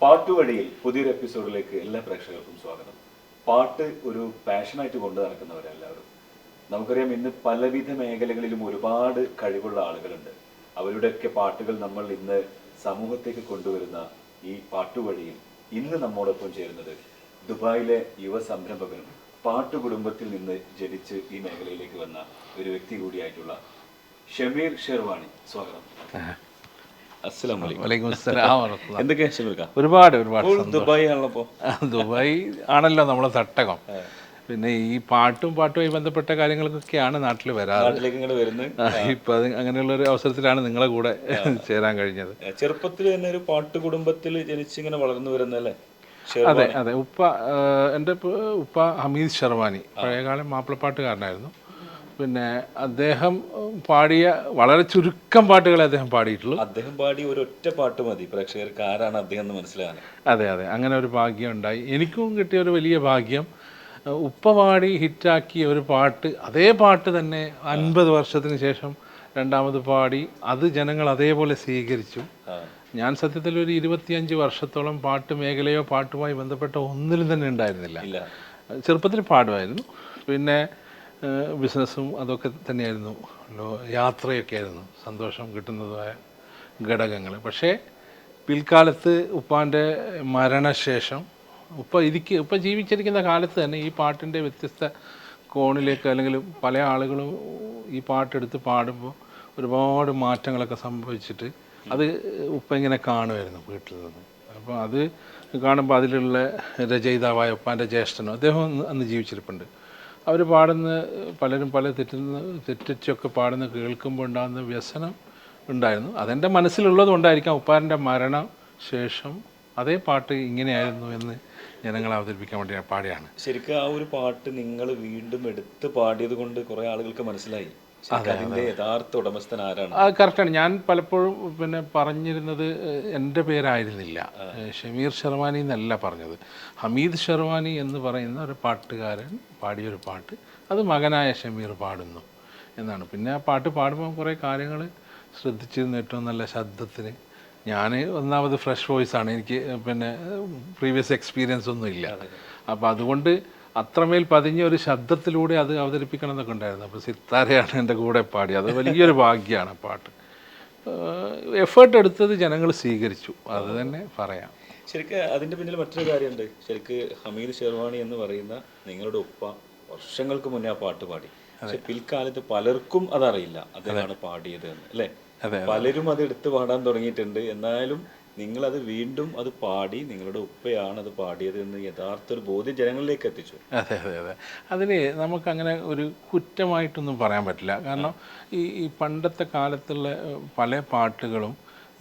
പാട്ടുവഴിയിൽ പുതിയൊരു എപ്പിസോഡിലേക്ക് എല്ലാ പ്രേക്ഷകർക്കും സ്വാഗതം. പാട്ട് ഒരു പാഷനായിട്ട് കൊണ്ടു നടക്കുന്നവരെല്ലാവരും. നമുക്കറിയാം ഇന്ന് പലവിധ മേഖലകളിലും ഒരുപാട് കഴിവുള്ള ആളുകളുണ്ട്. അവരുടെയൊക്കെ പാട്ടുകൾ നമ്മൾ ഇന്ന് സമൂഹത്തേക്ക് കൊണ്ടുവരുന്ന ഈ പാട്ടുവഴിയിൽ ഇന്ന് നമ്മോടൊപ്പം ചേരുന്നത് ദുബായിലെ യുവ സംരംഭകനും പാട്ടു കുടുംബത്തിൽ നിന്ന് ജനിച്ച് ഈ മേഖലയിലേക്ക് വന്ന ഒരു വ്യക്തി കൂടിയായിട്ടുള്ള ഷമീർ ഷെർവാണി. സ്വാഗതം. ഒരുപാട് ഒരുപാട്. ദുബായ് ആണല്ലോ ഇപ്പോ. ദുബായ് ആണല്ലോ നമ്മളെ തട്ടകം. പിന്നെ ഈ പാട്ടും പാട്ടുമായി ബന്ധപ്പെട്ട കാര്യങ്ങൾക്കൊക്കെയാണ് നാട്ടിൽ വരാറ്. ഇപ്പൊ അത് അങ്ങനെയുള്ള ഒരു അവസരത്തിലാണ് നിങ്ങളെ കൂടെ ചേരാൻ കഴിഞ്ഞത്. ചെറുപ്പത്തിൽ തന്നെ ഒരു പാട്ട് കുടുംബത്തിൽ ജനിച്ചിങ്ങനെ വളർന്നു വരുന്നല്ലേ അതെ അതെ. ഉപ്പ എന്റെ ഉപ്പ ഹമീദ് ഷെർവാനി പഴയകാലം മാപ്പിളപ്പാട്ടുകാരനായിരുന്നു. പിന്നെ അദ്ദേഹം പാടിയ വളരെ ചുരുക്കം പാട്ടുകളെ അദ്ദേഹം പാടിയിട്ടുള്ളൂ. അദ്ദേഹം പാടിയ ഒരു ഒറ്റ പാട്ട് മതി. പ്രേക്ഷകർക്ക് ആരാണ് അദ്ദേഹം എന്ന് മനസ്സിലാകാൻ. അതെ അതെ. അങ്ങനെ ഒരു ഭാഗ്യം ഉണ്ടായി. എനിക്കും കിട്ടിയ ഒരു വലിയ ഭാഗ്യം ഉപ്പ പാടി ഹിറ്റാക്കിയ ഒരു പാട്ട് അതേ പാട്ട് തന്നെ അൻപത് വർഷത്തിന് ശേഷം രണ്ടാമത് പാടി അത് ജനങ്ങൾ അതേപോലെ സ്വീകരിച്ചു. ഞാൻ സത്യത്തിൽ ഒരു ഇരുപത്തിയഞ്ച് വർഷത്തോളം പാട്ട് മേഖലയോ പാട്ടുമായി ബന്ധപ്പെട്ട ഒന്നിലും തന്നെ ഉണ്ടായിരുന്നില്ല. ചെറുപ്പത്തിൽ പാടുമായിരുന്നു. പിന്നെ ബിസിനസ്സും അതൊക്കെ തന്നെയായിരുന്നു. യാത്രയൊക്കെ ആയിരുന്നു സന്തോഷം കിട്ടുന്നതുമായ ഘടകങ്ങൾ. പക്ഷേ പിൽക്കാലത്ത് ഉപ്പാന്റെ മരണശേഷം ഉപ്പ ഇരിക്ക ഉപ്പ ജീവിച്ചിരിക്കുന്ന കാലത്ത് തന്നെ ഈ പാട്ടിന്റെ വ്യത്യസ്ത കോണിലേക്ക് അല്ലെങ്കിൽ പല ആളുകളും ഈ പാട്ടെടുത്ത് പാടുമ്പോൾ ഒരുപാട് മാറ്റങ്ങളൊക്കെ സംഭവിച്ചിട്ട് അത് ഉപ്പ ഇങ്ങനെ കാണുമായിരുന്നു വീട്ടിൽ നിന്ന്. അപ്പോൾ അത് കാണുമ്പോൾ അതിലുള്ള രചയിതാവായ ഉപ്പാന്റെ ജ്യേഷ്ഠനും അദ്ദേഹം അന്ന് ജീവിച്ചിരിപ്പുണ്ട്. അവർ പാടുന്ന പലരും പല തെറ്റുന്ന തെറ്റിച്ചൊക്കെ പാടുന്ന കേൾക്കുമ്പോൾ ഉണ്ടാകുന്ന വ്യസനം ഉണ്ടായിരുന്നു. അതെന്റെ മനസ്സിലുള്ളത് കൊണ്ടായിരിക്കാം ഉപ്പാരന്റെ മരണ ശേഷം അതേ പാട്ട് ഇങ്ങനെയായിരുന്നു എന്ന് ജനങ്ങളെ അവതരിപ്പിക്കാൻ വേണ്ടി പാടിയാണ്. ശരിക്കും ആ ഒരു പാട്ട് നിങ്ങൾ വീണ്ടും എടുത്ത് പാടിയത് കൊണ്ട് കുറേ ആളുകൾക്ക് മനസ്സിലായി. അതിന്റെ യഥാർത്ഥ ഉടമസ്ഥൻ ആരാണ്? കറക്റ്റാണ്. ഞാൻ പലപ്പോഴും പിന്നെ പറഞ്ഞിരുന്നത് എന്റെ പേരായിരുന്നില്ല. ഷമീർ ഷെർവാനി എന്നല്ല പറഞ്ഞത്. ഹമീദ് ഷെർവാനി എന്ന് പറയുന്ന ഒരു പാട്ടുകാരൻ പാടിയൊരു പാട്ട് അത് മകനായ ഷമീർ പാടുന്നു എന്നാണ്. പിന്നെ ആ പാട്ട് പാടുമ്പോൾ കുറേ കാര്യങ്ങൾ ശ്രദ്ധിച്ചിരുന്നു. ഏറ്റവും നല്ല ശബ്ദത്തിന് ഞാൻ ഒന്നാമത് ഫ്രഷ് വോയിസ് ആണ് എനിക്ക് പിന്നെ പ്രീവിയസ് എക്സ്പീരിയൻസ് ഒന്നും ഇല്ല അപ്പോൾ അതുകൊണ്ട് അത്രമേൽ പതിഞ്ഞ ഒരു ശബ്ദത്തിലൂടെ അത് അവതരിപ്പിക്കണം എന്നൊക്കെ ഉണ്ടായിരുന്നു. അപ്പോൾ സിത്താരയാണ് എന്റെ കൂടെ പാടി അത് വലിയൊരു ഭാഗ്യമാണ് ആ പാട്ട്. എഫേർട്ട് എടുത്തത് ജനങ്ങൾ സ്വീകരിച്ചു. അത് തന്നെ പറയാം. ശരിക്ക് അതിന്റെ പിന്നിൽ മറ്റൊരു കാര്യമുണ്ട്. ശരിക്ക് ഹമീദ് ഷെർവാണി എന്ന് പറയുന്ന നിങ്ങളുടെ ഉപ്പ വർഷങ്ങൾക്ക് മുന്നേ ആ പാട്ട് പാടി. പക്ഷെ പിൽക്കാലത്ത് പലർക്കും അതറിയില്ല. അദ്ദേഹമാണ് പാടിയത് എന്ന്. അല്ലേ? പലരും അത് എടുത്ത് പാടാൻ തുടങ്ങിയിട്ടുണ്ട്. എന്നാലും നിങ്ങൾ അത് വീണ്ടും അത് പാടി നിങ്ങളുടെ ഉപ്പയാണ് അത് പാടിയത് എന്ന് യഥാർത്ഥ ഒരു ബോധ്യം ജനങ്ങളിലേക്ക് എത്തിച്ചു. അതെ അതെ അതെ. അതിന് നമുക്കങ്ങനെ ഒരു കുറ്റമായിട്ടൊന്നും പറയാൻ പറ്റില്ല. കാരണം ഈ ഈ പണ്ടത്തെ കാലത്തുള്ള പല പാട്ടുകളും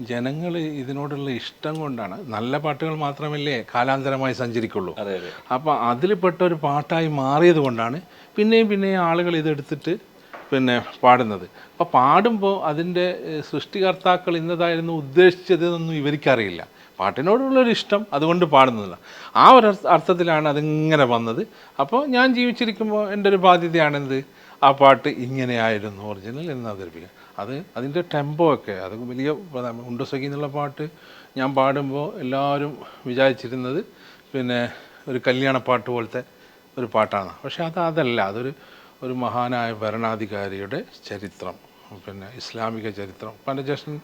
ജനങ്ങൾ ഇതിനോടുള്ള ഇഷ്ടം കൊണ്ടാണ്. നല്ല പാട്ടുകൾ മാത്രമല്ലേ കാലാന്തരമായി സഞ്ചരിക്കുള്ളൂ. അതെ അതെ. അപ്പോൾ അതിൽപ്പെട്ട ഒരു പാട്ടായി മാറിയത് കൊണ്ടാണ് പിന്നെയും പിന്നെയും ആളുകൾ ഇതെടുത്തിട്ട് പിന്നെ പാടുന്നത്. അപ്പോൾ പാടുമ്പോൾ അതിന്റെ സൃഷ്ടികർത്താക്കൾ ഇന്നതായിരുന്നു ഉദ്ദേശിച്ചതെന്നൊന്നും ഇവർക്കറിയില്ല. പാട്ടിനോടുള്ളൊരു ഇഷ്ടം അതുകൊണ്ട് പാടുന്നതല്ല. ആ ഒരു അർത്ഥ- അർത്ഥത്തിലാണ് അതിങ്ങനെ വന്നത്. അപ്പോൾ ഞാൻ ജീവിച്ചിരിക്കുമ്പോൾ എന്റെ ഒരു ബാധ്യതയാണെന്ത്? ആ പാട്ട് ഇങ്ങനെയായിരുന്നു ഒറിജിനൽ എന്ന് അവതരിപ്പിക്കുക അത് അതിന്റെ ടെമ്പോ ഒക്കെ അത് വലിയ ഉണ്ടസഖി എന്നുള്ള പാട്ട് ഞാൻ പാടുമ്പോൾ എല്ലാവരും വിചാരിച്ചിരുന്നത് പിന്നെ ഒരു കല്യാണപ്പാട്ട് പോലത്തെ ഒരു പാട്ടാണ്. പക്ഷേ അത് അതല്ല അതൊരു ഒരു മഹാനായ ഭരണാധികാരിയുടെ ചരിത്രം പിന്നെ ഇസ്ലാമിക ചരിത്രം. പണ്ട് ജ്യേഷ്ഠൻ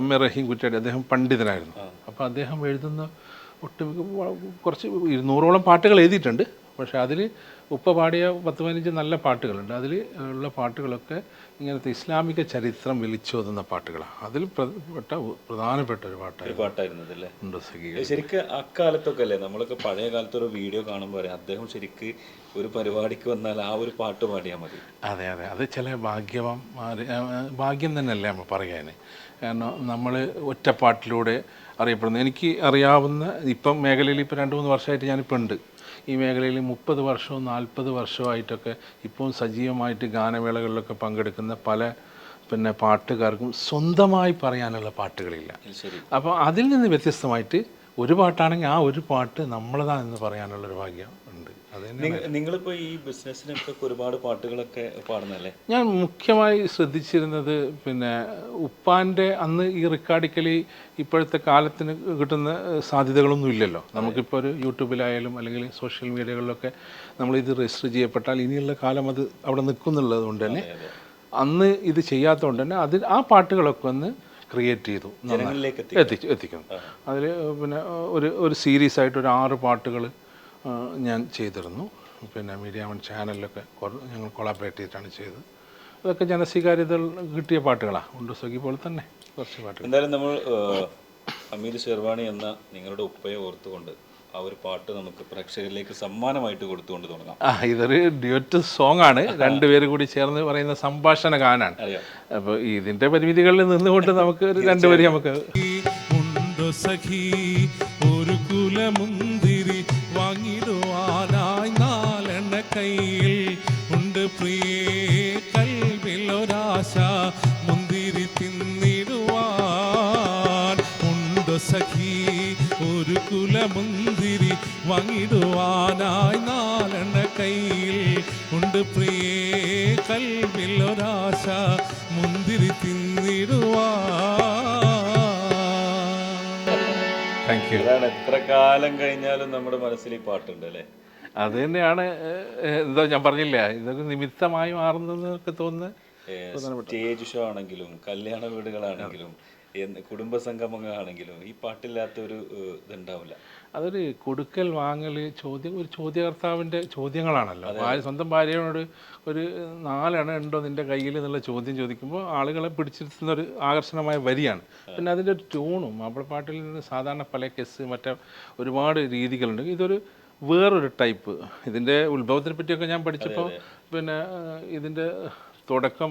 എം എ റഹീം കുറ്റാടി അദ്ദേഹം പണ്ഡിതനായിരുന്നു. അപ്പോൾ അദ്ദേഹം എഴുതുന്ന ഒട്ടുമിക്ക കുറച്ച് ഇരുന്നൂറോളം പാട്ടുകൾ എഴുതിയിട്ടുണ്ട്. പക്ഷേ അതിൽ ഉപ്പ പാടിയ പത്ത് പതിനഞ്ച് നല്ല പാട്ടുകളുണ്ട്. അതിൽ ഉള്ള പാട്ടുകളൊക്കെ ഇങ്ങനത്തെ ഇസ്ലാമിക ചരിത്രം വിളിച്ചോതുന്ന പാട്ടുകളാണ് അതിൽ പെട്ട പ്രധാനപ്പെട്ട ഒരു പാട്ടായിരുന്നു. ശരിക്കും ഉണ്ട് അക്കാലത്തൊക്കെ അല്ലേ നമ്മളൊക്കെ പഴയ കാലത്ത് ഒരു വീഡിയോ കാണുമ്പോൾ പറയാം അദ്ദേഹം ശരിക്ക് ഒരു പരിപാടിക്ക് വന്നാൽ ആ ഒരു പാട്ട് പാടിയാൽ മതി. അതെ അതെ. അത് ചില ഭാഗ്യവാൻ ഭാഗ്യം തന്നെയല്ലേ നമ്മൾ പറയാൻ കാരണം നമ്മൾ ഒറ്റപ്പാട്ടിലൂടെ അറിയപ്പെടുന്നത് എനിക്ക് അറിയാവുന്ന ഇപ്പം മേഖലയിൽ ഇപ്പം രണ്ട് മൂന്ന് വർഷമായിട്ട് ഞാനിപ്പോൾ ഉണ്ട്. ഈ മേഖലയിൽ മുപ്പത് വർഷവും നാൽപ്പത് വർഷമായിട്ടൊക്കെ ഇപ്പം സജീവമായിട്ട് ഗാനമേളകളിലൊക്കെ പങ്കെടുക്കുന്ന പല പിന്നെ പാട്ടുകാർക്കും സ്വന്തമായി പറയാനുള്ള പാട്ടുകളില്ല. അപ്പോൾ അതിൽ നിന്ന് വ്യത്യസ്തമായിട്ട് ഒരു പാട്ടാണെങ്കിൽ ആ ഒരു പാട്ട് നമ്മളതാണെന്ന് പറയാനുള്ളൊരു ഭാഗ്യം ഉണ്ട് അത് തന്നെ നിങ്ങ- നിങ്ങളിപ്പോ ഈ ബിസിനസ്സിനൊക്കെ ഒരുപാട് പാട്ടുകളൊക്കെ പാടുന്നല്ലേ ഞാൻ മുഖ്യമായി ശ്രദ്ധിച്ചിരുന്നത് പിന്നെ ഉപ്പാന്റെ അന്ന് ഈ റെക്കാർഡിക്കലി ഇപ്പോഴത്തെ കാലത്തിന് കിട്ടുന്ന സാധ്യതകളൊന്നും ഇല്ലല്ലോ. നമുക്കിപ്പോൾ ഒരു യൂട്യൂബിലായാലും അല്ലെങ്കിൽ സോഷ്യൽ മീഡിയകളിലൊക്കെ നമ്മളിത് രജിസ്റ്റർ ചെയ്യപ്പെട്ടാൽ ഇനിയുള്ള കാലം അത് അവിടെ നിൽക്കുന്നുള്ളത് കൊണ്ട് തന്നെ അന്ന് ഇത് ചെയ്യാത്തതുകൊണ്ട് തന്നെ അതിൽ ആ പാട്ടുകളൊക്കെ ഒന്ന് ക്രിയേറ്റ് ചെയ്തു. ജനങ്ങളിലേക്ക് എത്തി എത്തിച്ചു എത്തിക്കുന്നു. അതിൽ പിന്നെ ഒരു ഒരു സീരീസ് ആയിട്ട് ഒരു ആറ് പാട്ടുകൾ ഞാൻ ചെയ്തിരുന്നു. പിന്നെ മീഡിയ വൺ ചാനലിലൊക്കെ ഞങ്ങൾ കൊളാബറേറ്റ് ചെയ്തിട്ടാണ് ചെയ്തത്. അതൊക്കെ ജനസ്വീകാര്യത കിട്ടിയ പാട്ടുകളാണ് ഉണ്ട് സുഖി പോലെ തന്നെ കുറച്ച് പാട്ടുകൾ. എന്തായാലും നമ്മൾ അമീർ ഷെർവാണി എന്ന നിങ്ങളുടെ ഉപ്പയെ ഓർത്തുകൊണ്ട് ആ ഒരു പാട്ട് നമുക്ക് പ്രേക്ഷകരിലേക്ക് സമ്മാനമായിട്ട് കൊടുത്തുകൊണ്ട് തുടങ്ങാം. ആ ഇതൊരു ഡ്യൂറ്റ് സോങ് ആണ് രണ്ടുപേരും കൂടി ചേർന്ന് പറയുന്ന സംഭാഷണ ഗാനാണ്. അപ്പോൾ ഇതിന്റെ പരിമിതികളിൽ നിന്നുകൊണ്ട് നമുക്ക് ഒരു രണ്ടുപേരും നമുക്ക് ഉണ്ടോ സഖി ഒരു കുലമുന്തിരി കയ്യിൽ ഉണ്ട് പ്രിയേ. കൽവിൽ ഒരാശ മുന്തിരി തിന്നിടുവാൻ. ഉണ്ട് സഖി ഒരു കുലമുന്തിരി വാങ്ങിടുവാനായി നാലെണ്ണ കയ്യിൽ ഉണ്ട് പ്രിയേ. കൽവിൽ ഒരാശ മുന്തിരി തിന്നിടുവാൻ. താങ്ക് യു എത്ര കാലം കഴിഞ്ഞാലും നമ്മുടെ മനസ്സിൽ ഈ പാട്ടുണ്ട് അല്ലേ? അത് തന്നെയാണ് എന്താ ഞാൻ പറഞ്ഞില്ല ഇതൊക്കെ നിമിത്തമായി മാറുന്നതെന്നൊക്കെ തോന്നുന്നത് സ്റ്റേജ് ഷോ ആണെങ്കിലും കല്യാണ വീടുകളാണെങ്കിലും കുടുംബ സംഗമങ്ങളാണെങ്കിലും ഈ പാട്ടില്ലാത്ത ഒരു ഇതുണ്ടാവില്ല. അതൊരു കൊടുക്കൽ വാങ്ങൽ ചോദ്യം ഒരു ചോദ്യകർത്താവിന്റെ ചോദ്യങ്ങളാണല്ലോ. ഭാര്യ സ്വന്തം ഭാര്യയോട് ഒരു നാലെണ്ണം ഉണ്ടോ നിന്റെ കയ്യിൽ എന്നുള്ള ചോദ്യം ചോദിക്കുമ്പോൾ ആളുകളെ പിടിച്ചിരുത്തുന്ന ഒരു ആകർഷണമായ വരിയാണ്. പിന്നെ അതിന്റെ ഒരു ട്യൂണും മാപ്പിളപ്പാട്ടിൽ നിന്ന് സാധാരണ പല കെസ് മറ്റേ ഒരുപാട് രീതികളുണ്ട്. ഇതൊരു വേറൊരു ടൈപ്പ്. ഇതിന്റെ ഉത്ഭവത്തിനെ പറ്റിയൊക്കെ ഞാൻ പഠിച്ചപ്പോൾ പിന്നെ ഇതിന്റെ തുടക്കം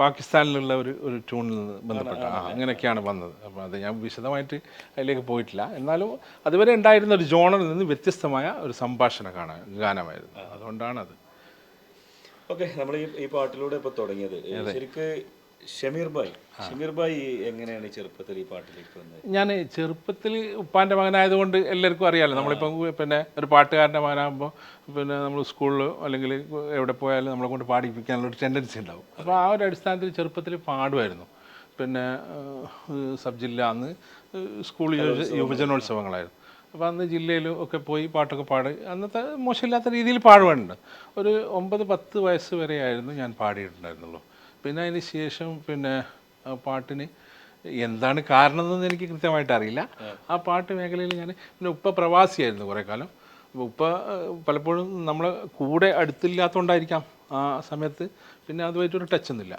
പാകിസ്ഥാനിലുള്ള ഒരു ഒരു ട്യൂണിൽ നിന്ന് ബന്ധപ്പെട്ട ആ അങ്ങനെയൊക്കെയാണ് വന്നത്. അപ്പോൾ അത് ഞാൻ വിശദമായിട്ട് അതിലേക്ക് പോയിട്ടില്ല. എന്നാലും അതുവരെ ഉണ്ടായിരുന്ന ഒരു ജോണറിൽ നിന്ന് വ്യത്യസ്തമായ ഒരു സംഭാഷണ കാണാൻ ഗാനമായിരുന്നു. അതുകൊണ്ടാണ് അത് ഓക്കെ നമ്മൾ ഈ പാട്ടിലൂടെ ഇപ്പോൾ തുടങ്ങിയത്. ശരിക്ക് ഷമീർ ഭായ്. ഷമീർ ഭായ് എങ്ങനെയാണ് ചെറുപ്പത്തിൽ ഈ പാട്ടിലേക്ക് വന്നത്? ഞാൻ ചെറുപ്പത്തിൽ ഉപ്പാന്റെ മകനായതുകൊണ്ട് എല്ലാവർക്കും അറിയാമല്ലോ. നമ്മളിപ്പം പിന്നെ ഒരു പാട്ടുകാരന്റെ മകനാകുമ്പോൾ പിന്നെ നമ്മൾ സ്കൂളിൽ അല്ലെങ്കിൽ എവിടെ പോയാലും നമ്മളെ കൊണ്ട് പാടിപ്പിക്കാനുള്ള ഒരു ടെൻഡൻസി ഉണ്ടാവും. അപ്പോൾ ആ ഒരു അടിസ്ഥാനത്തിൽ ചെറുപ്പത്തിൽ പാടുമായിരുന്നു. പിന്നെ സബ് ജില്ല അന്ന് സ്കൂൾ യുവജനോത്സവങ്ങളായിരുന്നു. അപ്പോൾ അന്ന് ജില്ലയിലും ഒക്കെ പോയി പാട്ടൊക്കെ പാടി അന്നത്തെ മോശമില്ലാത്ത രീതിയിൽ പാടുവാനുണ്ട് ഒരു ഒമ്പത് പത്ത് വയസ്സ് വരെയായിരുന്നു ഞാൻ പാടിയിട്ടുണ്ടായിരുന്നുള്ളൂ. പിന്നെ അതിന് ശേഷം പിന്നെ ആ പാട്ടിന് എന്താണ് കാരണം എന്നൊന്നും എനിക്ക് കൃത്യമായിട്ട് അറിയില്ല. ആ പാട്ട് മേഖലയിൽ ഞാൻ പിന്നെ ഉപ്പ പ്രവാസിയായിരുന്നു കുറേ കാലം. ഉപ്പ പലപ്പോഴും നമ്മളെ കൂടെ അടുത്തില്ലാത്തതുകൊണ്ടായിരിക്കാം ആ സമയത്ത് പിന്നെ അതുമായിട്ടൊരു ടച്ച് ഒന്നുമില്ല.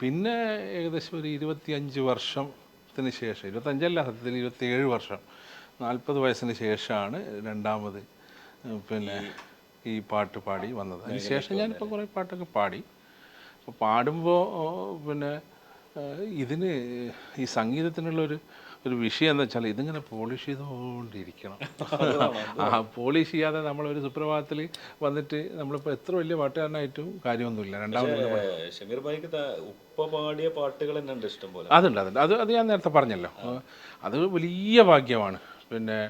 പിന്നെ ഏകദേശം ഒരു ഇരുപത്തിയഞ്ച് വർഷത്തിന് ശേഷം ഇരുപത്തഞ്ചല്ല സത്യത്തിൽ ഇരുപത്തിയേഴ് വർഷം നാൽപ്പത് വയസ്സിന് ശേഷമാണ് രണ്ടാമത് പിന്നെ ഈ പാട്ട് പാടി വന്നത്. അതിന് ശേഷം ഞാനിപ്പോൾ കുറേ പാട്ടൊക്കെ പാടി. അപ്പോൾ പാടുമ്പോൾ പിന്നെ ഇതിന് ഈ സംഗീതത്തിനുള്ളൊരു ഒരു ഒരു വിഷയം എന്ന് വെച്ചാൽ ഇതിങ്ങനെ പോളിഷ് ചെയ്തുകൊണ്ടിരിക്കണം ആ പോളിഷ് ചെയ്യാതെ നമ്മളൊരു സുപ്രഭാതത്തിൽ വന്നിട്ട് നമ്മളിപ്പോൾ എത്ര വലിയ പാട്ടുകാരനായിട്ടും കാര്യമൊന്നുമില്ല. രണ്ടാമത് ഷമീർ ഭായിക്ക് ഉപ്പ പാടിയ പാട്ടുകൾ തന്നെ ഇഷ്ടം പോലെ. അതുണ്ട് അതുണ്ട്. അത് അത് ഞാൻ നേരത്തെ പറഞ്ഞല്ലോ. അത് വലിയ ഭാഗ്യമാണ്. പിന്നെ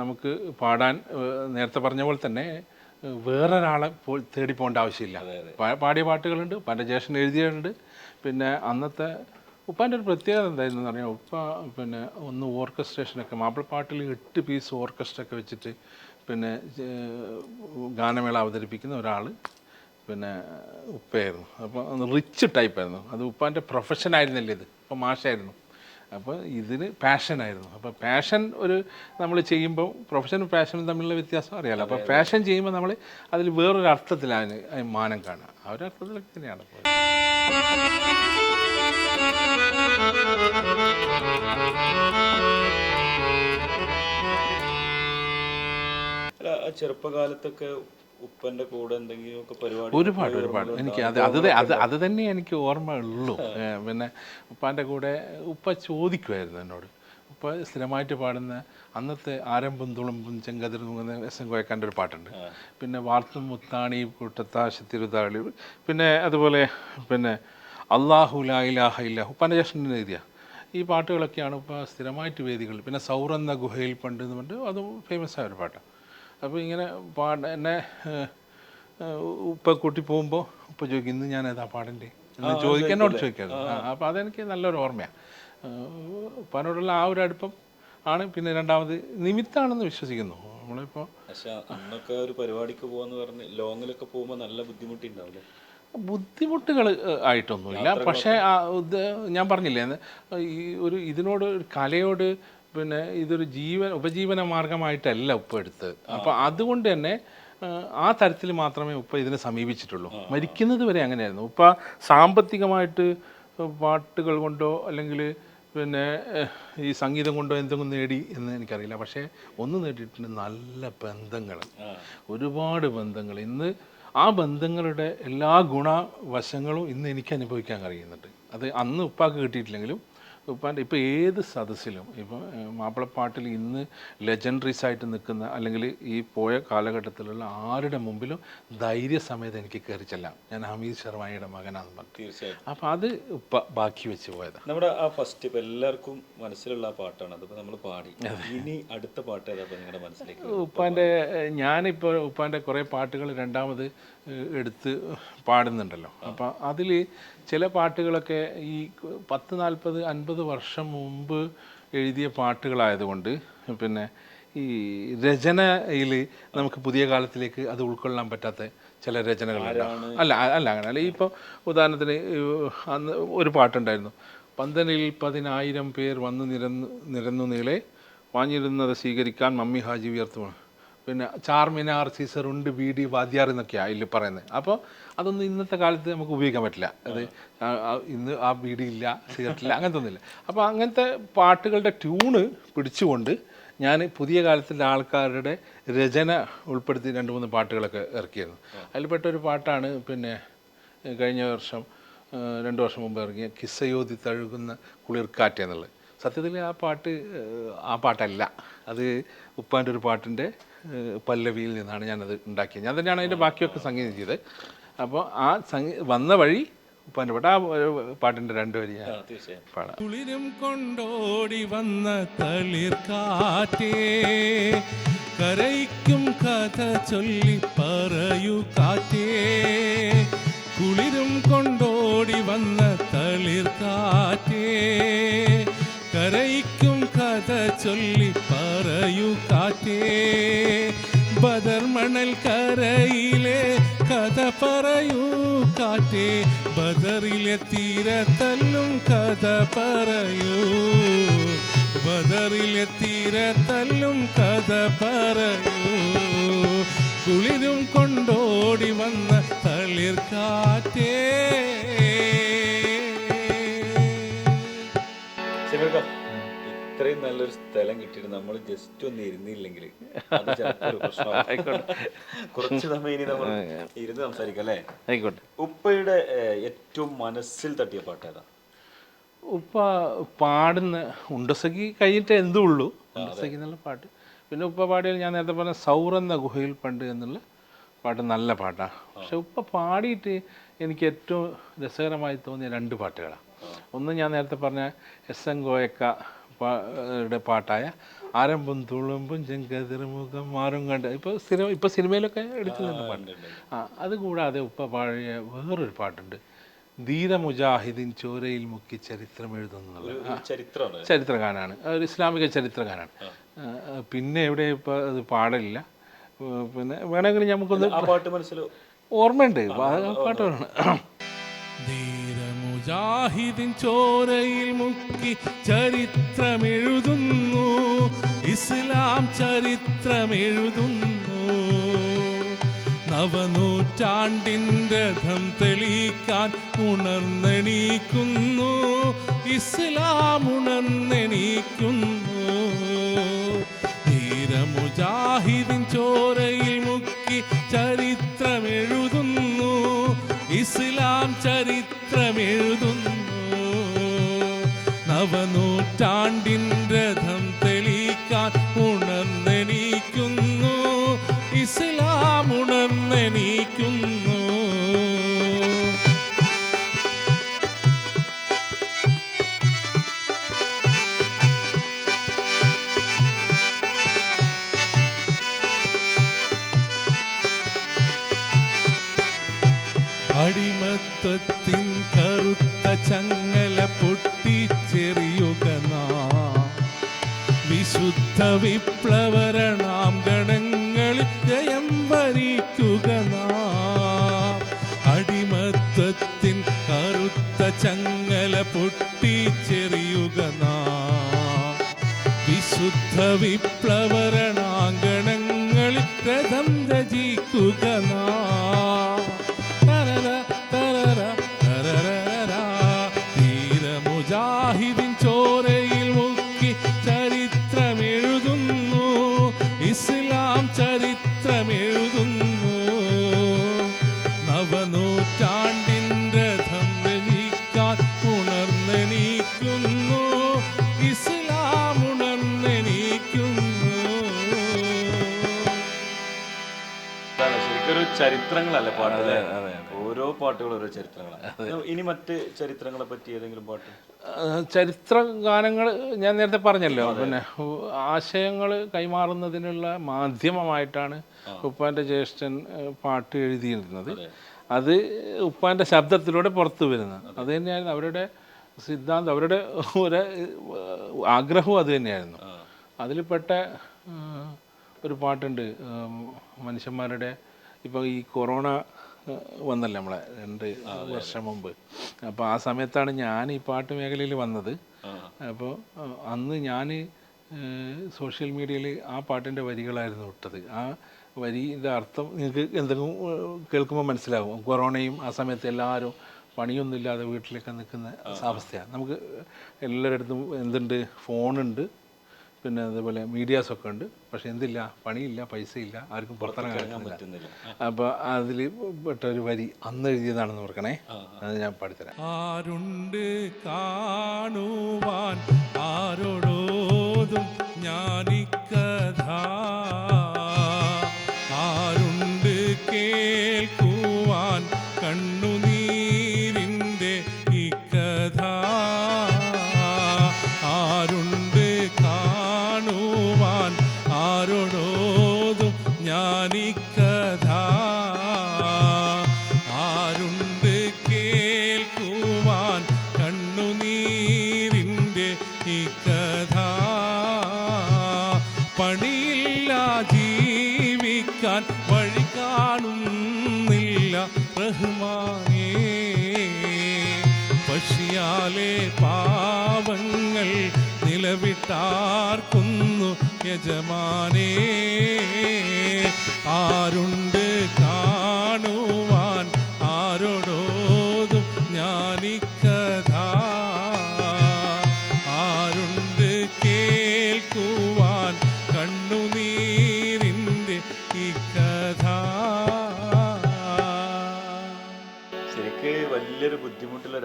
നമുക്ക് പാടാൻ നേരത്തെ പറഞ്ഞ പോലെ തന്നെ വേറൊരാളെ തേടി പോകേണ്ട ആവശ്യമില്ല. പാടിയ പാട്ടുകളുണ്ട് ഉപ്പാന്റെ ജേഷൻ എഴുതിയിട്ടുണ്ട്. പിന്നെ അന്നത്തെ ഉപ്പാന്റെ ഒരു പ്രത്യേകത എന്തായിരുന്നു എന്ന് പറഞ്ഞാൽ ഉപ്പ പിന്നെ ഒന്ന് ഓർക്കസ്ട്രേഷനൊക്കെ മാപ്പിളപ്പാട്ടിൽ എട്ട് പീസ് ഓർക്കസ്ട്ര ഒക്കെ വെച്ചിട്ട് പിന്നെ ഗാനമേള അവതരിപ്പിക്കുന്ന ഒരാൾ പിന്നെ ഉപ്പയായിരുന്നു. അപ്പോൾ റിച്ച് ടൈപ്പായിരുന്നു. അത് ഉപ്പാന്റെ പ്രൊഫഷൻ ആയിരുന്നില്ല ഇത്? ഇപ്പം മാഷായിരുന്നു. അപ്പോൾ ഇതിന് പാഷനായിരുന്നു അപ്പോൾ പാഷൻ ഒരു നമ്മൾ ചെയ്യുമ്പോൾ പ്രൊഫഷനും പാഷനും തമ്മിലുള്ള വ്യത്യാസം അറിയാലോ. അപ്പോൾ പാഷൻ ചെയ്യുമ്പോൾ നമ്മൾ അതിൽ വേറൊരു അർത്ഥത്തിലാണ് അതിന് മാനം കാണുക. ആ ഒരു അർത്ഥത്തിലൊക്കെ തന്നെയാണ് ചെറുപ്പകാലത്തൊക്കെ ഉപ്പന്റെ കൂടെ എന്തെങ്കിലുമൊക്കെ പരിപാടി ഒരുപാട് ഒരുപാട്. എനിക്ക് അത് അത് അത് അത് തന്നെ എനിക്ക് ഓർമ്മ ഉള്ളൂ പിന്നെ ഉപ്പാന്റെ കൂടെ ഉപ്പ ചോദിക്കുമായിരുന്നു എന്നോട്. ഉപ്പ സ്ഥിരമായിട്ട് പാടുന്ന അന്നത്തെ ആരംഭം തുളുമ്പും ചെങ്കതിർ എന്ന എസ് എൻ കോയക്കാന്റെ ഒരു പാട്ടുണ്ട്. പിന്നെ വാർത്തും മുത്താണി കൂട്ടത്താശ തിരുതാളി പിന്നെ അതുപോലെ പിന്നെ അള്ളാഹു ലാ ഇലാഹ ഇല്ല ഉപ്പാന്റെ ജേഷന്റെ എഴുതിയ. ഈ പാട്ടുകളൊക്കെയാണ് ഇപ്പോൾ സ്ഥിരമായിട്ട് വേദികൾ പിന്നെ സൗറന്ന ഗുഹയിൽ പണ്ട് എന്ന് പറഞ്ഞിട്ട് അതും ഫേമസ് ആയ ഒരു പാട്ടാണ്. അപ്പോൾ ഇങ്ങനെ പാട എന്നെ ഉപ്പ കൂട്ടി പോകുമ്പോൾ ഉപ്പ ചോദിക്കും ഇന്ന് ഞാൻ ഏതാ പാടേണ്ടേ എന്ന് ചോദിക്കാൻ എന്നോട് ചോദിക്കാറ്. അപ്പോൾ അതെനിക്ക് നല്ലൊരു ഓർമ്മയാണ് ഉപ്പാനോടുള്ള ആ ഒരു അടുപ്പം ആണ്. പിന്നെ രണ്ടാമത് നിമിത്താണെന്ന് വിശ്വസിക്കുന്നു. നമ്മളിപ്പോൾ പക്ഷെ അന്നൊക്കെ ഒരു പരിപാടിക്ക് പോകാന്ന് പറഞ്ഞ് ലോങ്ങിലൊക്കെ പോകുമ്പോൾ നല്ല ബുദ്ധിമുട്ടുണ്ടാവില്ലേ? ബുദ്ധിമുട്ടുകൾ ആയിട്ടൊന്നുമില്ല. പക്ഷേ ഞാൻ പറഞ്ഞില്ലേ ഈ ഒരു ഇതിനോട് ഒരു കലയോട് പിന്നെ ഇതൊരു ജീവൻ ഉപജീവന മാർഗമായിട്ടല്ല ഉപ്പ് എടുത്തത്. അപ്പോൾ അതുകൊണ്ട് തന്നെ ആ, ആ തരത്തിൽ മാത്രമേ ഉപ്പ ഇതിനെ സമീപിച്ചിട്ടുള്ളൂ. മരിക്കുന്നത് വരെ അങ്ങനെയായിരുന്നു. ഉപ്പ സാമ്പത്തികമായിട്ട് പാട്ടുകൾ കൊണ്ടോ അല്ലെങ്കിൽ പിന്നെ ഈ സംഗീതം കൊണ്ടോ എന്തെങ്കിലും നേടി എന്ന് എനിക്കറിയില്ല. പക്ഷേ ഒന്ന് നേടിയിട്ടുണ്ട് നല്ല ബന്ധങ്ങൾ. ഒരുപാട് ബന്ധങ്ങൾ. ഇന്ന് ആ ബന്ധങ്ങളുടെ എല്ലാ ഗുണവശങ്ങളും ഇന്ന് എനിക്ക് അനുഭവിക്കാൻ കഴിയുന്നുണ്ട്. അത് അന്ന് ഉപ്പാക്ക് കിട്ടിയിട്ടില്ലെങ്കിലും ഉപ്പാന്റെ ഇപ്പോൾ ഏത് സദസ്സിലും ഇപ്പം മാപ്പിളപ്പാട്ടിൽ ഇന്ന് ലെജൻഡറീസ് ആയിട്ട് നിൽക്കുന്ന അല്ലെങ്കിൽ ഈ പോയ കാലഘട്ടത്തിലുള്ള ആരുടെ മുമ്പിലും ധൈര്യസമേതം എനിക്ക് കയറി ചെല്ലാം. ഞാൻ ഹമീദ് ശർമ്മയുടെ മകനാണെന്ന് പറഞ്ഞു. തീർച്ചയായിട്ടും. അപ്പോൾ അത് ഉപ്പ ബാക്കി വെച്ച് പോയതാണ് നമ്മുടെ ആ ഫസ്റ്റ് ഇപ്പം എല്ലാവർക്കും മനസ്സിലുള്ള ആ പാട്ടാണ്. അതിപ്പോൾ നമ്മൾ പാടി. ഇനി അടുത്ത പാട്ട് ഏതാ നിങ്ങളുടെ മനസ്സിലേക്ക് ഉപ്പാന്റെ ഞാനിപ്പോൾ ഉപ്പാന്റെ കുറേ പാട്ടുകൾ രണ്ടാമത് എടുത്ത് പാടുന്നുണ്ടല്ലോ. അപ്പം അതിൽ ചില പാട്ടുകളൊക്കെ ഈ പത്ത് നാൽപ്പത് അൻപത് വർഷം മുമ്പ് എഴുതിയ പാട്ടുകളായതുകൊണ്ട് പിന്നെ ഈ രചനയിൽ നമുക്ക് പുതിയ കാലത്തിലേക്ക് അത് ഉൾക്കൊള്ളാൻ പറ്റാത്ത ചില രചനകളുണ്ട്. അല്ല അല്ല അങ്ങനെ അല്ല. ഇപ്പോൾ ഉദാഹരണത്തിന് അന്ന് ഒരു പാട്ടുണ്ടായിരുന്നു. പന്തനിൽ പതിനായിരം പേർ വന്ന് നിരന്നു നിരന്നു നീളെ വാങ്ങിയിരുന്നത് സ്വീകരിക്കാൻ മമ്മി ഹാജി ഉയർത്തുമാണ് പിന്നെ ചാർമിനാർ ഉണ്ട് ബി ഡി വാദ്യാർ എന്നൊക്കെയാണ് അതിൽ പറയുന്നത്. അപ്പോൾ അതൊന്നും ഇന്നത്തെ കാലത്ത് നമുക്ക് ഉപയോഗിക്കാൻ പറ്റില്ല. അത് ഇന്ന് ആ ബി ഡി ഇല്ല സിഗരറ്റ് ഇല്ല അങ്ങനത്തെ ഒന്നുമില്ല അപ്പോൾ അങ്ങനത്തെ പാട്ടുകളുടെ ട്യൂണ് പിടിച്ചുകൊണ്ട് ഞാൻ പുതിയ കാലത്തിലെ ആൾക്കാരുടെ രചന ഉൾപ്പെടുത്തി രണ്ട് മൂന്ന് പാട്ടുകളൊക്കെ ഇറക്കിയിരുന്നു. അതിൽപ്പെട്ട ഒരു പാട്ടാണ് പിന്നെ കഴിഞ്ഞ വർഷം രണ്ട് വർഷം മുമ്പ് ഇറങ്ങിയ കിസ്സയോതി തഴുകുന്ന കുളിർക്കാറ്റ് എന്നുള്ളത്. സത്യത്തിൽ ആ പാട്ട് ആ പാട്ടല്ല. അത് ഉപ്പാന്റെ ഒരു പാട്ടിന്റെ പല്ലവിയിൽ നിന്നാണ് ഞാനത് ഉണ്ടാക്കിയത്. ഞാൻ തന്നെയാണ് അതിന്റെ ബാക്കിയൊക്കെ സംഗീതം ചെയ്തത്. അപ്പോൾ ആ സംഗീ വന്ന വഴി പാട്ട് ആ പാട്ടിന്റെ രണ്ട് വരി ഞാൻ പാടാം കുളിരും കൊണ്ടോടി വന്ന തളിർക്കാറ്റേ കരയ്ക്കും കഥ ചൊല്ലി പറയൂ കാറ്റേ. കുളിരും കൊണ്ടോടി വന്ന തളിർക്കാറ്റേ കരയ്ക്കും കഥ ചൊല്ലി പറയൂ കാറ്റേ. ബദർ മണൽ കരയിലെ കഥ പറയൂ കാറ്റേ. ബദറിലെ തീരത്തല്ലും കഥ പറയൂ. ബദറിലെ തീരത്തല്ലും കഥ പറയൂ. കുളിരും കൊണ്ടോടി വന്ന തളിർ നല്ലൊരു സ്ഥലം കിട്ടിയിട്ട് നമ്മൾ ജസ്റ്റ് ഒന്ന് ഇരുന്നില്ലെങ്കിൽ. കുറച്ച് സമയം ഇനി നമ്മൾ ഇരുന്ന് സംസാരിക്കാം അല്ലേ? ആയിക്കോട്ടെ. ഉപ്പയുടെ ഏറ്റവും മനസ്സിൽ തട്ടിയ പാട്ട് ഏതാ? ഉപ്പ പാടുന്ന ഉണ്ടസഖി കഴിഞ്ഞിട്ട് എന്തും ഉള്ളൂ. ഉണ്ടസഖി എന്നുള്ള പാട്ട്. പിന്നെ ഉപ്പ പാടിയാൽ ഞാൻ നേരത്തെ പറഞ്ഞ സൗറന്ന ഗുഹയിൽ പണ്ട് എന്നുള്ള പാട്ട് നല്ല പാട്ടാണ് പക്ഷെ ഉപ്പ പാടിയിട്ട് എനിക്ക് ഏറ്റവും രസകരമായി തോന്നിയ രണ്ട് പാട്ടുകളാണ് ഒന്ന് ഞാൻ നേരത്തെ പറഞ്ഞ എസ് എൻ ഗോയക്ക പാട്ടായ ആരംഭം തുളുമ്പും ചെങ്കതിർമുഖം മാറും കണ്ട് ഇപ്പോൾ സിനിമ ഇപ്പോൾ സിനിമയിലൊക്കെ എടുത്തു തന്നെ പാട്ട്. ആ അതുകൂടാതെ ഉപ്പ പാടിയ വേറൊരു പാട്ടുണ്ട്. ധീര മുജാഹിദിൻ ചോരയിൽ മുക്കി ചരിത്രം എഴുതുന്നു ഒരു ചരിത്രമാണ് ചരിത്രഗാനാണ് ഒരു ഇസ്ലാമിക ചരിത്രഗാനാണ് പിന്നെ എവിടെ ഇപ്പോൾ അത് പാടില്ല. പിന്നെ വേണമെങ്കിൽ നമുക്കൊന്ന് ആ പാട്ട് മനസ്സിലോ ഓർമ്മയുണ്ട്. ആ ധീരമുജാഹിദിൻ ചോരയിൽ മുക്കി ചരിത്രമെഴുതുന്നു. ഇസ്ലാം ചരിത്രമെഴുതുന്നു. നവനൂറ്റാണ്ടിൻ രഥം തെളിക്കാൻ ഉണർന്നെണീക്കുന്നു. ഇസ്ലാം ഉണർന്നെണീക്കുന്നു. ധീരമുജാഹിദിൻ ചോരയിൽ മുക്കി ചരിത്രമെഴുതുന്നു. ഇസ്ലാം ചരിത്രമെഴുതുന്നു. നവനൂറ്റാണ്ടിൻ രഥം തെളിക്കാൻ ഉണർന്നെണീക്കുന്നു. ഇസ്ലാം ഉണർന്നെണീക്കുന്നു. അടിമത്തത്തിൻ കറുത്ത ചങ്ങല പൊട്ടിച്ചെറിയുക വിശുദ്ധ വിപ്ലവരണാം ഗണങ്ങളിൽ ജയം വരിക്കുക അടിമത്വത്തിൻ കറുത്ത ചങ്ങല പൊട്ടിച്ചെറിയുക നാം. വിപ്ലവരണാങ്കണങ്ങളിൽ രഥം ധീരമുജാഹിദിൻ ചോരയിൽ മുക്കി ചരിത്രമെഴുതുന്നു. ഇസ്ലാം ചരിത്രമെഴുതുന്നു. നവനൂറ്റാണ്ടിന്റെ രഥം രചിക്കാൻ ഉണർന്നെണീക്കുന്നു. ഇസ്ലാം ഉണർന്നെണീക്കുന്നു. ശരിക്കൊരു ചരിത്രങ്ങളല്ലേ പാട്ട് ഓരോ പാട്ടുകളും ഓരോ ചരിത്രങ്ങളാണ്. ഇനി മറ്റ് ചരിത്രങ്ങളെ പറ്റി ഏതെങ്കിലും പാട്ട്? ചരിത്ര ഗാനങ്ങൾ ഞാൻ നേരത്തെ പറഞ്ഞല്ലോ. പിന്നെ ആശയങ്ങൾ കൈമാറുന്നതിനുള്ള മാധ്യമമായിട്ടാണ് ഉപ്പാന്റെ ജ്യേഷ്ഠൻ പാട്ട് എഴുതിയിരുന്നത്. അത്. ഉപ്പാന്റെ ശബ്ദത്തിലൂടെ പുറത്തു വരുന്നത് അത്. തന്നെയായിരുന്നു അവരുടെ സിദ്ധാന്തം അവരുടെ ഒരു ആഗ്രഹവും അത് തന്നെയായിരുന്നു. അതിൽപ്പെട്ട ഒരു പാട്ടുണ്ട് മനുഷ്യന്മാരുടെ ഇപ്പോൾ ഈ കൊറോണ വന്നല്ലേ നമ്മളെ രണ്ട് വർഷം മുമ്പ്. അപ്പോൾ ആ സമയത്താണ് ഞാൻ ഈ പാട്ട് മേഖലയിൽ വന്നത്. അപ്പോൾ അന്ന് ഞാൻ സോഷ്യൽ മീഡിയയിൽ ആ പാട്ടിന്റെ വരികളായിരുന്നു ഇട്ടത്. ആ വരിയുടെ അർത്ഥം നിങ്ങൾക്ക് എന്തെങ്കിലും കേൾക്കുമ്പോൾ മനസ്സിലാകും കൊറോണയും ആ സമയത്ത് എല്ലാവരും പണിയൊന്നുമില്ലാതെ വീട്ടിലൊക്കെ നിൽക്കുന്ന അവസ്ഥയാണ് നമുക്ക് എല്ലാവരുടെ എന്തുണ്ട്? ഫോണുണ്ട്. പിന്നെ അതേപോലെ മീഡിയാസൊക്കെ ഉണ്ട്. പക്ഷേ എന്തില്ല പണിയില്ല പൈസയില്ല ഇല്ല ആർക്കും പുറത്തിറങ്ങാൻ പറ്റുന്നില്ല. അപ്പോൾ അതിൽ പെട്ട ഒരു വരി അന്ന് എഴുതിയതാണെന്ന് ഓർക്കണേ. അത് ഞാൻ പാടിത്തരാം. ആരുണ്ട് കാണുവാൻ? ആരോടോതും ഞാനിക്കഥ പശിയാലെ പാവങ്ങൾ നിലവിട്ടാർക്കുന്നു യജമാനേ. ആരുണ്ട് കാണുവാൻ? ആരോടോതും ഞാനിക്കഥ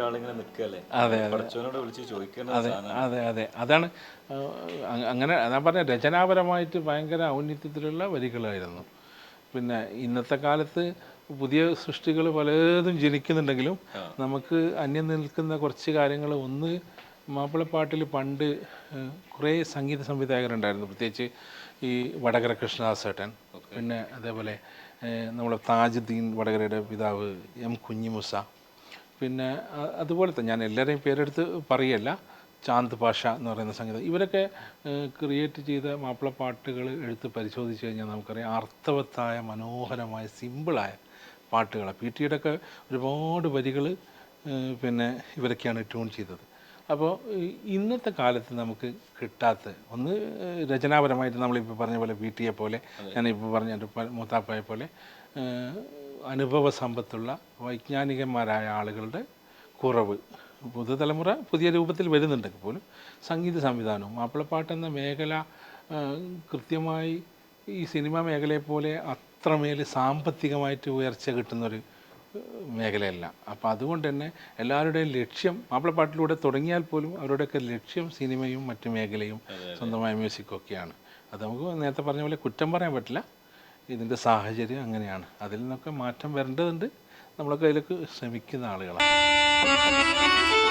ഒരാളിങ്ങനെ നിൽക്കല്ലേ? അതെ, അതെ. പഠിച്ചവനോട് വിളിച്ച് ചോദിക്കേണ്ട അതെ അതാണ് അങ്ങനെ ഞാൻ പറഞ്ഞ രചനാപരമായിട്ട് ഭയങ്കര ഔന്നിത്യത്തിലുള്ള വരികളായിരുന്നു. പിന്നെ ഇന്നത്തെ കാലത്ത് പുതിയ സൃഷ്ടികൾ പലതും ജനിക്കുന്നുണ്ടെങ്കിലും നമുക്ക് അന്യം നിൽക്കുന്ന കുറച്ച് കാര്യങ്ങൾ ഒന്ന് മാപ്പിളപ്പാട്ടിൽ പണ്ട് കുറേ സംഗീത സംവിധായകരുണ്ടായിരുന്നു. പ്രത്യേകിച്ച് ഈ വടകര കൃഷ്ണദാസേട്ടൻ പിന്നെ അതേപോലെ നമ്മുടെ നമ്മളെ താജുദ്ദീൻ വടകരയുടെ പിതാവ് എം കുഞ്ഞിമുസ. പിന്നെ അതുപോലെ അതുപോലത്തെ ഞാൻ എല്ലാവരെയും പേരെടുത്ത് പറയല്ല. ചാന്ത് പാഷ എന്ന് പറയുന്ന സംഗീതം. ഇവരൊക്കെ ക്രിയേറ്റ് ചെയ്ത മാപ്പിളപ്പാട്ടുകൾ എടുത്ത് പരിശോധിച്ച് കഴിഞ്ഞാൽ നമുക്കറിയാം അർത്ഥവത്തായ മനോഹരമായ സിമ്പിളായ പാട്ടുകളാണ് പി ടിയുടെ ഒക്കെ ഒരുപാട് വരികൾ പിന്നെ ഇവരൊക്കെയാണ് ട്യൂൺ ചെയ്തത്. അപ്പോൾ ഇന്നത്തെ കാലത്ത് നമുക്ക് കിട്ടാത്ത ഒന്ന് രചനാപരമായിട്ട് നമ്മളിപ്പോൾ പറഞ്ഞ പോലെ പി ടിയെ പോലെ ഞാനിപ്പോൾ പറഞ്ഞ എന്റെ മൂത്താപ്പായെ പോലെ അനുഭവ സമ്പത്തുള്ള വൈജ്ഞാനികന്മാരായ ആളുകളുടെ കുറവ്. പുതുതലമുറ പുതിയ രൂപത്തിൽ വരുന്നുണ്ടെങ്കിൽ പോലും സംഗീത സംവിധാനവും മാപ്പിളപ്പാട്ട് എന്ന മേഖല കൃത്യമായി ഈ സിനിമാ മേഖലയെ പോലെ അത്രമേൽ സാമ്പത്തികമായിട്ട് ഉയർച്ച കിട്ടുന്നൊരു മേഖലയല്ല. അപ്പോൾ അതുകൊണ്ട് തന്നെ എല്ലാവരുടെയും ലക്ഷ്യം മാപ്പിളപ്പാട്ടിലൂടെ തുടങ്ങിയാൽ പോലും അവരുടെയൊക്കെ ലക്ഷ്യം സിനിമയും മറ്റു മേഖലയും സ്വന്തമായ മ്യൂസിക്കും ഒക്കെയാണ് അത് നമുക്ക് നേരത്തെ പറഞ്ഞ പോലെ കുറ്റം പറയാൻ പറ്റില്ല. ഇതിന്റെ സാഹചര്യം അങ്ങനെയാണ്. അതിൽ നിന്നൊക്കെ മാറ്റം വരേണ്ടതുണ്ട്. നമ്മളൊക്കെ അതിലേക്ക് ശ്രമിക്കുന്ന ആളുകളാണ്.